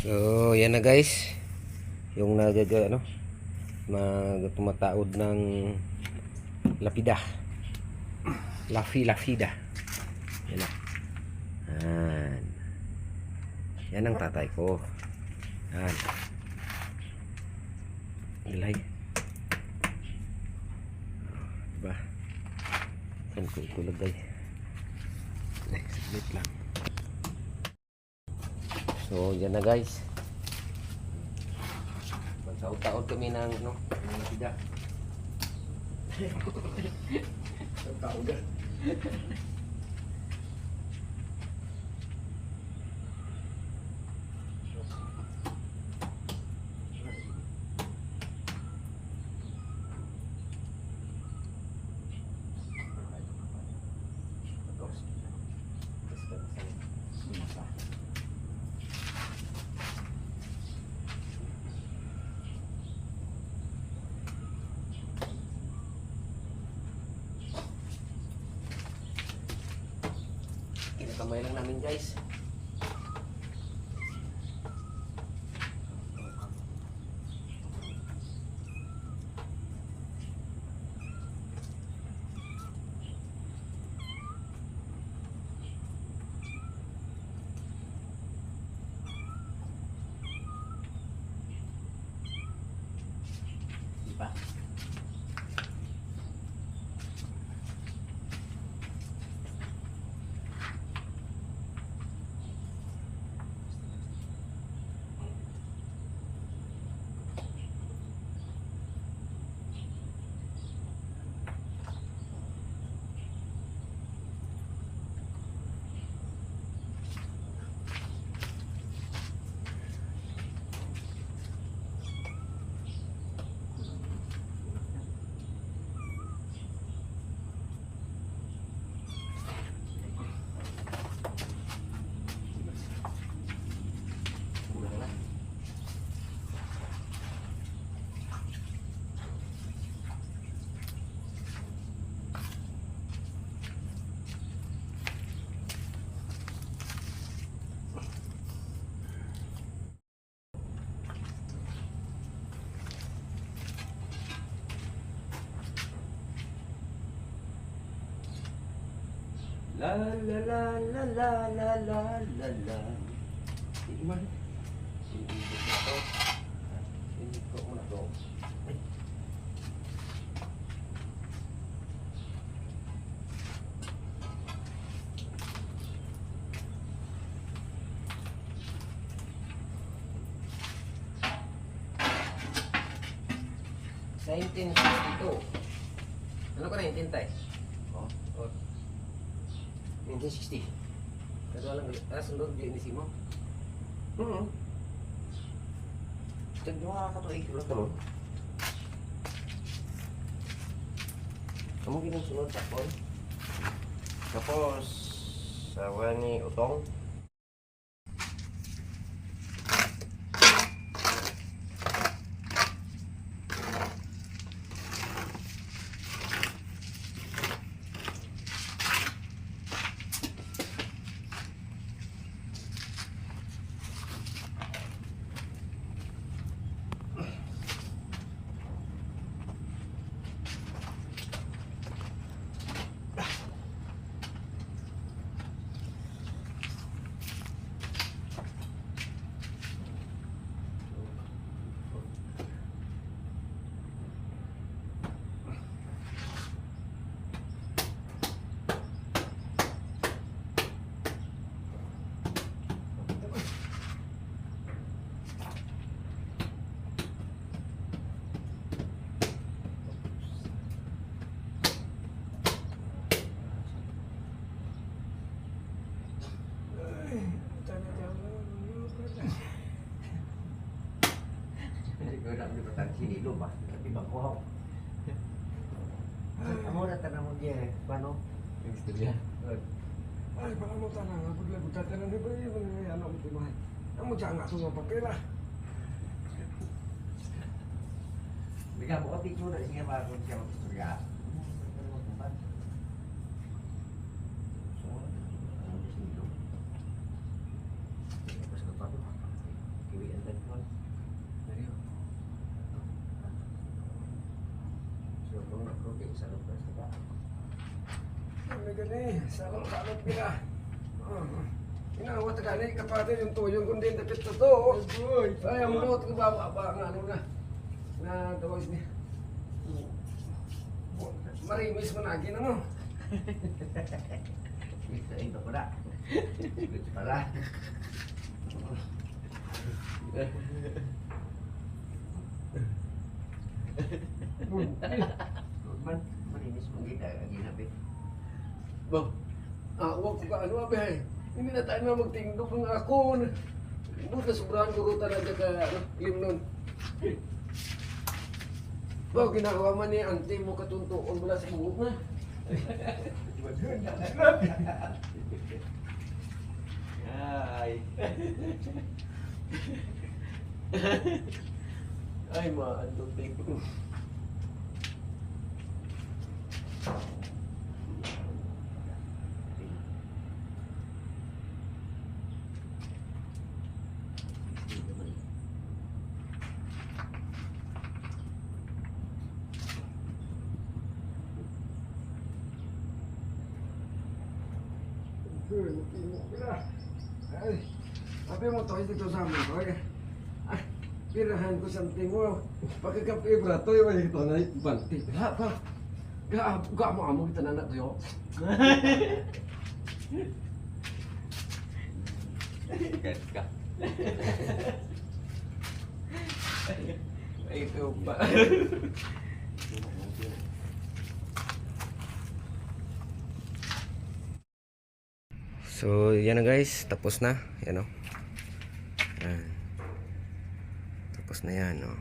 So, yan na guys. Yung nadadya, ano, mag tumataod ng lapida. Lafi, lafida. Yan. Yan. Yan ang tatay ko. Yan. Ilay. Diba? Saan ko ito lagay? Ay, saglit lang. So, yan na guys. Magsaot-taot kami ng ano, ng lapida. Saot-taot Kinakamay lang namin guys. Di ba? Kulang na. La la la la la la la la la. Hindi man. Hindi ko. Hindi ko muna to. Sa 1962. Ano ka na 19 tay? 160. Pero alam ko, ah, sundog di ni Simo. Mm-hmm. Oo. Tagduha ka to, eh. Wala talon. Kamu ginang sunod, tapon. Tapos, sawa ni Utong. Ikaw na di patang sinilo ba? Tapi bangko ho. Amo na tanang mo diya, paano? Yung istorya. Ay, baka mo tanang ako lang buta tanang ni ba yung ano mo timahay. Amo jangan nggak semua papel lah. Bigyan mo kasi mo na siya kung siya mag-istorya. sa lugar sa bahay. Ano gani? Salong-salong pila. Ah, Inawat ka gani kapatid yung tuyong kundi dapit to to. Ay, ang lot ko ba ba ang ano na na tawag niya. Marimis mo na gina mo. Ito, ito pala. Ito pala. Man, malinis mo gina, ginabi. Ba? Ah, wag ko ka ano abe. Hindi na tayo na magtingdog ng ako. Doon na sobrahan ko dyan ka ano, limnon. Ba, ginagawa man ni auntie mo katuntuon mula sa buhok na. Ay. Ay, maandong tipo. Ay, sabi mo to, dito sa amin ko. Ay, pirahan ko something mo. Pagkakapi brato, yung ito na banti. Wala pa. Ga, ga mo amo kita na to yo. Ka. Ay, ikaw pa. So, yan na guys. Tapos na. Yan o. Yan. Tapos na yan, no.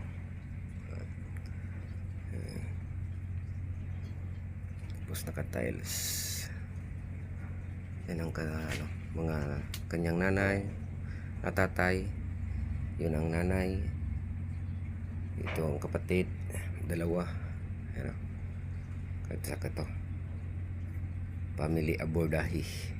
Yan. Tapos naka-tiles. Yan ang ka, ano, mga kanyang nanay, natatay. Yun ang nanay. Ito ang kapatid. Dalawa. Yan o. Kahit saka to. Family Abordahi.